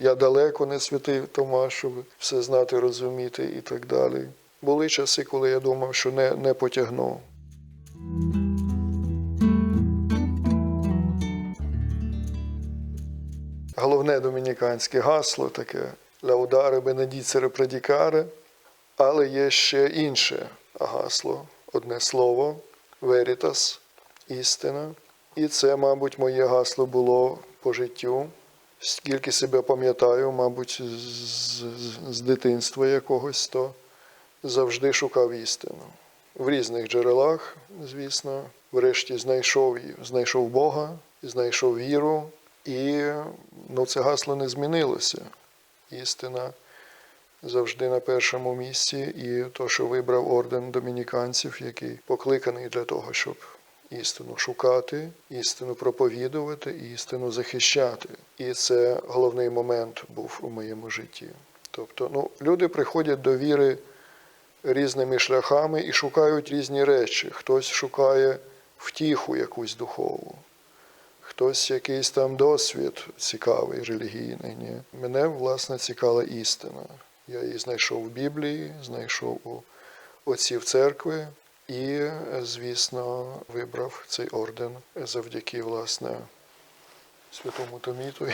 Я далеко не святий Томаш, щоб все знати, розуміти і так далі. Були часи, коли я думав, що не, не потягну. Головне домініканське гасло таке Лаударе бенедіцере предікаре, але є ще інше гасло, одне слово Верітас, істина. І це, мабуть, моє гасло було по життю. Скільки себе пам'ятаю, мабуть, з, з, дитинства якогось, то завжди шукав істину. В різних джерелах, звісно, врешті знайшов, знайшов Бога, знайшов віру, і ну, це гасло не змінилося. Істина завжди на першому місці, і то, що вибрав орден домініканців, який покликаний для того, щоб істину шукати, істину проповідувати, істину захищати. І це головний момент був у моєму житті. Тобто, ну, люди приходять до віри різними шляхами і шукають різні речі. Хтось шукає втіху якусь духову, хтось якийсь там досвід цікавий, релігійний. Ні. Мене, власне, цікава істина. Я її знайшов в Біблії, знайшов у отців церкви і, звісно, вибрав цей орден завдяки, власне, святому Томіту,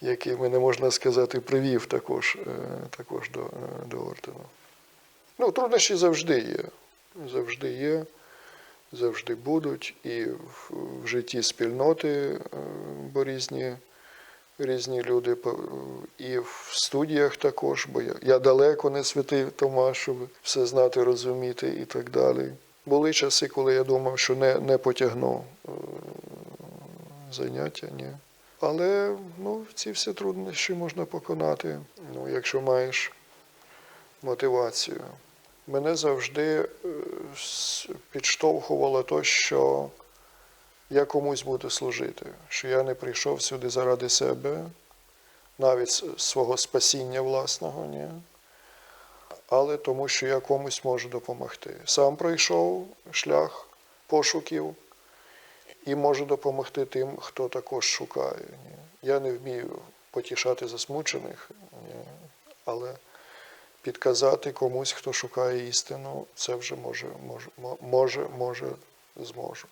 який мене, можна сказати, привів також, е, також до, е, до ордену. Ну, труднощі завжди є. Завжди є, завжди будуть. І в, в житті спільноти, е, бо різні, різні люди, і в студіях також, бо я, я далеко не святий Томаш, щоб все знати, розуміти і так далі. Були часи, коли я думав, що не, не потягну е, заняття, ні. Але ну, ці всі труднощі можна поконати, ну, якщо маєш мотивацію. Мене завжди е, підштовхувало те, що я комусь буду служити, що я не прийшов сюди заради себе, навіть свого спасіння власного, ні. але тому, що я комусь можу допомогти. Сам пройшов шлях пошуків і можу допомогти тим, хто також шукає. Ні. Я не вмію потішати засмучених, ні. але підказати комусь, хто шукає істину, це вже може, може, може, може зможу.